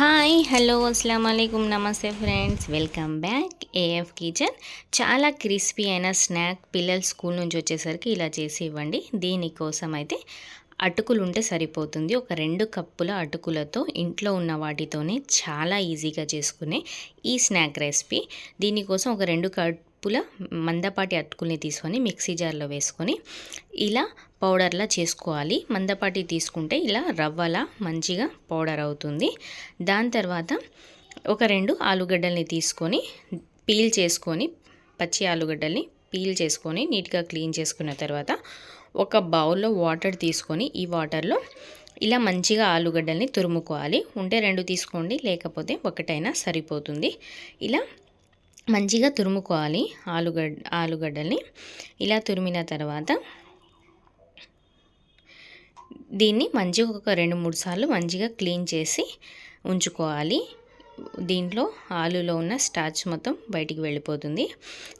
Hi hello అస్సలం అయికం నమస్తే friends welcome back AF kitchen చాలా క్రిస్పీ అయిన స్నాక్ పిల్లలు స్కూల్ నుంచి వచ్చేసరికి ఇలా చేసి ఇవ్వండి. దీనికోసం అయితే అటుకులు ఉంటే సరిపోతుంది. ఒక రెండు కప్పుల అటుకులతో ఇంట్లో ఉన్న వాటితోనే చాలా ఈజీగా చేసుకునే ఈ స్నాక్ రెసిపీ దీనికోసం ఒక రెండు కప్ కప్పుల మందపాటి అటుకుల్ని తీసుకొని మిక్సీ జార్లో వేసుకొని ఇలా పౌడర్లా చేసుకోవాలి. మందపాటి తీసుకుంటే ఇలా రవ్వలా మంచిగా పౌడర్ అవుతుంది. దాని తర్వాత ఒక రెండు ఆలుగడ్డల్ని తీసుకొని పీల్ చేసుకొని పచ్చి ఆలుగడ్డల్ని పీల్ చేసుకొని నీట్గా క్లీన్ చేసుకున్న తర్వాత ఒక బౌల్లో వాటర్ తీసుకొని ఈ వాటర్లో ఇలా మంచిగా ఆలుగడ్డల్ని తురుముకోవాలి. ఉంటే రెండు తీసుకోండి లేకపోతే ఒకటైనా సరిపోతుంది. ఇలా మంచిగా తురుముకోవాలి ఆలుగడ్డ ఆలుగడ్డల్ని. ఇలా తురిమిన తర్వాత దీన్ని మంచిగా ఒక రెండు మూడు సార్లు మంచిగా క్లీన్ చేసి ఉంచుకోవాలి. దీంట్లో ఆలులో ఉన్న స్టార్చ్ మొత్తం బయటికి వెళ్ళిపోతుంది.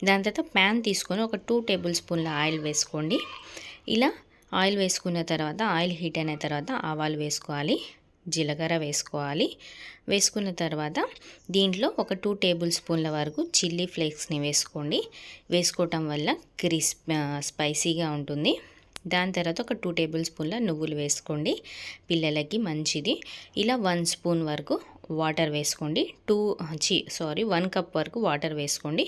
దాని తర్వాత ప్యాన్ తీసుకొని ఒక టూ టేబుల్ స్పూన్ల ఆయిల్ వేసుకోండి. ఇలా ఆయిల్ వేసుకున్న తర్వాత ఆయిల్ హీట్ అయిన తర్వాత ఆవాలు వేసుకోవాలి. జీలకర్ర వేసుకోవాలి. వేసుకున్న తర్వాత దీంట్లో ఒక టూ టేబుల్ స్పూన్ల వరకు చిల్లీ ఫ్లేక్స్ని వేసుకోండి. వేసుకోవటం వల్ల క్రిస్ప్ స్పైసీగా ఉంటుంది. దాని తర్వాత ఒక టూ టేబుల్ స్పూన్ల నువ్వులు వేసుకోండి. పిల్లలకి మంచిది. ఇలా వన్ స్పూన్ వరకు వాటర్ వేసుకోండి. టూ చి సారీ వన్ కప్ వరకు వాటర్ వేసుకోండి.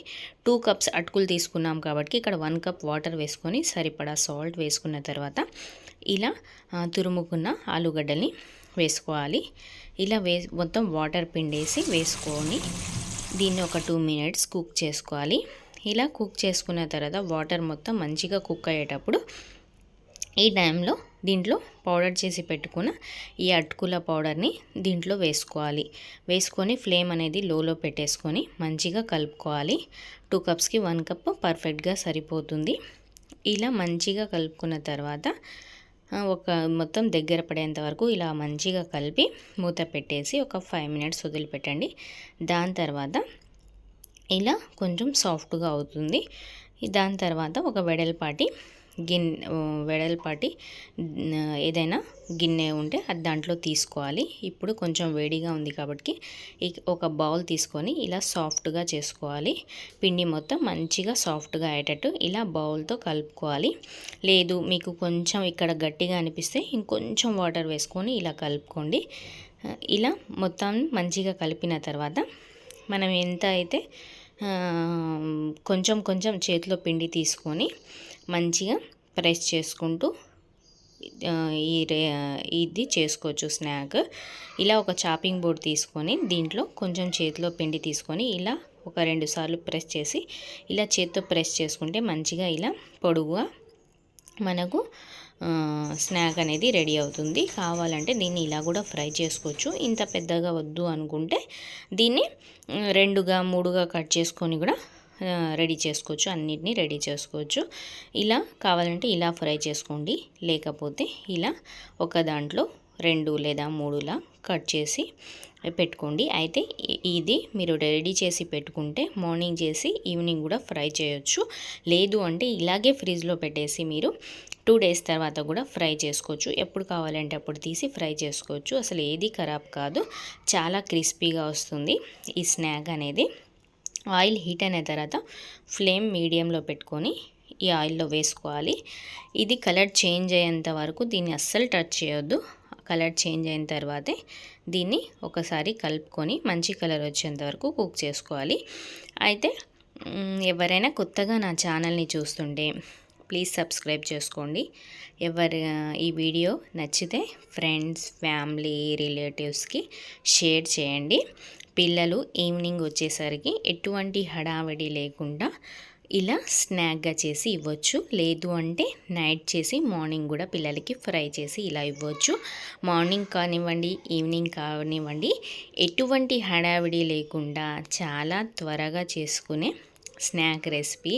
టూ కప్స్ అటుకులు తీసుకున్నాం కాబట్టి ఇక్కడ వన్ కప్ వాటర్ వేసుకొని సరిపడా సాల్ట్ వేసుకున్న తర్వాత ఇలా తురుముకున్న ఆలుగడ్డని వేసుకోవాలి. ఇలా వే మొత్తం వాటర్ పిండేసి వేసుకొని దీన్ని ఒక టూ మినిట్స్ కుక్ చేసుకోవాలి. ఇలా కుక్ చేసుకున్న తర్వాత వాటర్ మొత్తం మంచిగా కుక్ అయ్యేటప్పుడు ఈ టైంలో దీంట్లో పౌడర్ చేసి పెట్టుకున్న ఈ అటుకుల పౌడర్ని దీంట్లో వేసుకోవాలి. వేసుకొని ఫ్లేమ్ అనేది లోలో పెట్టేసుకొని మంచిగా కలుపుకోవాలి. టూ కప్స్కి వన్ కప్ పర్ఫెక్ట్గా సరిపోతుంది. ఇలా మంచిగా కలుపుకున్న తర్వాత ఒక మొత్తం దగ్గర పడేంత వరకు ఇలా మంచిగా కలిపి మూత పెట్టేసి ఒక ఫైవ్ మినిట్స్ వదిలిపెట్టండి. దాని తర్వాత ఇలా కొంచెం సాఫ్ట్గా అవుతుంది. దాని తర్వాత ఒక వెడల్పాటి గిన్నె వెడల్పాటి ఏదైనా గిన్నె ఉంటే అది దాంట్లో తీసుకోవాలి. ఇప్పుడు కొంచెం వేడిగా ఉంది కాబట్టి ఒక బౌల్ తీసుకొని ఇలా సాఫ్ట్గా చేసుకోవాలి. పిండి మొత్తం మంచిగా సాఫ్ట్గా అయ్యేటట్టు ఇలా బౌల్తో కలుపుకోవాలి. లేదు మీకు కొంచెం ఇక్కడ గట్టిగా అనిపిస్తే ఇంకొంచెం వాటర్ వేసుకొని ఇలా కలుపుకోండి. ఇలా మొత్తం మంచిగా కలిపిన తర్వాత మనం ఎంత అయితే కొంచెం కొంచెం చేతిలో పిండి తీసుకొని మంచిగా ప్రెస్ చేసుకుంటూ ఈ ఇది చేసుకోవచ్చు స్నాక్. ఇలా ఒక చాపింగ్ బోర్డ్ తీసుకొని దీంట్లో కొంచెం చేతిలో పిండి తీసుకొని ఇలా ఒక రెండు సార్లు ప్రెస్ చేసి ఇలా చేతితో ప్రెస్ చేసుకుంటే మంచిగా ఇలా పొడుగుగా మనకు స్నాక్ అనేది రెడీ అవుతుంది. కావాలంటే దీన్ని ఇలా కూడా ఫ్రై చేసుకోవచ్చు. ఇంత పెద్దగా వద్దు అనుకుంటే దీన్ని రెండుగా మూడుగా కట్ చేసుకొని కూడా రెడీ చేసుకోవచ్చు అన్నిటినీ రెడీ చేసుకోవచ్చు. ఇలా కావాలంటే ఇలా ఫ్రై చేసుకోండి. లేకపోతే ఇలా ఒక దాంట్లో రెండు లేదా మూడులా కట్ చేసి పెట్టుకోండి. అయితే ఇది మీరు రెడీ చేసి పెట్టుకుంటే మార్నింగ్ చేసి ఈవినింగ్ కూడా ఫ్రై చేయొచ్చు. లేదు అంటే ఇలాగే ఫ్రిడ్జ్లో పెట్టేసి మీరు టూ డేస్ తర్వాత కూడా ఫ్రై చేసుకోవచ్చు. ఎప్పుడు కావాలంటే అప్పుడు తీసి ఫ్రై చేసుకోవచ్చు. అసలు ఏది ఖరాబ్ కాదు. చాలా క్రిస్పీగా వస్తుంది ఈ స్నాక్ అనేది. ఆయిల్ హీట్ అయిన తర్వాత ఫ్లేమ్ మీడియంలో పెట్టుకొని ఈ ఆయిల్లో వేసుకోవాలి. ఇది కలర్ చేంజ్ అయ్యేంత వరకు దీన్ని అస్సలు టచ్ చేయొద్దు. కలర్ చేంజ్ అయిన తర్వాతే దీన్ని ఒకసారి కలుపుకొని మంచి కలర్ వచ్చేంత వరకు కుక్ చేసుకోవాలి. అయితే ఎవరైనా కొత్తగా నా ఛానల్ని చూస్తుంటే ప్లీజ్ సబ్స్క్రైబ్ చేసుకోండి. ఎవరు ఈ వీడియో నచ్చితే ఫ్రెండ్స్ ఫ్యామిలీ రిలేటివ్స్కి షేర్ చేయండి. పిల్లలు ఈవినింగ్ వచ్చేసరికి ఎటువంటి హడావిడి లేకుండా ఇలా స్నాక్గా చేసి ఇవ్వచ్చు. లేదు అంటే నైట్ చేసి మార్నింగ్ కూడా పిల్లలకి ఫ్రై చేసి ఇలా ఇవ్వచ్చు. మార్నింగ్ కానివ్వండి ఈవినింగ్ కానివ్వండి ఎటువంటి హడావిడి లేకుండా చాలా త్వరగా చేసుకునే స్నాక్ రెసిపీ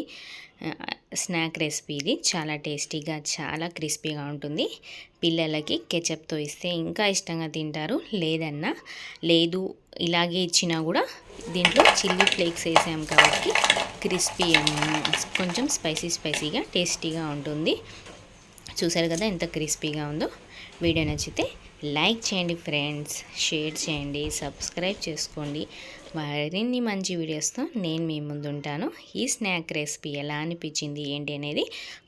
స్నాక్ రెసిపీ ఇది. చాలా టేస్టీగా చాలా క్రిస్పీగా ఉంటుంది. పిల్లలకి కెచప్తో ఇస్తే ఇంకా ఇష్టంగా తింటారు. లేదన్నా లేదు ఇలాగే ఇచ్చినా కూడా దీంట్లో చిల్లీ ఫ్లేక్స్ వేసాం కాబట్టి క్రిస్పీ కొంచెం స్పైసీ స్పైసీగా టేస్టీగా ఉంటుంది. చూసారు కదా ఎంత క్రిస్పీగా ఉందో? వీడియో నచ్చితే లైక్ చేయండి ఫ్రెండ్స్ షేర్ చేయండి సబ్స్క్రైబ్ చేసుకోండి. మరిన్ని మంచి వీడియోస్తో నేను మీ ముందు ఉంటాను ఈ స్నాక్ రెసిపీ ఎలా అనిపించింది ఏంటి అనేది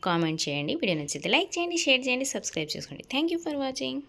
కామెంట్ చేయండి. వీడియో నచ్చితే లైక్ చేయండి షేర్ చేయండి సబ్స్క్రైబ్ చేసుకోండి. Thank you for watching.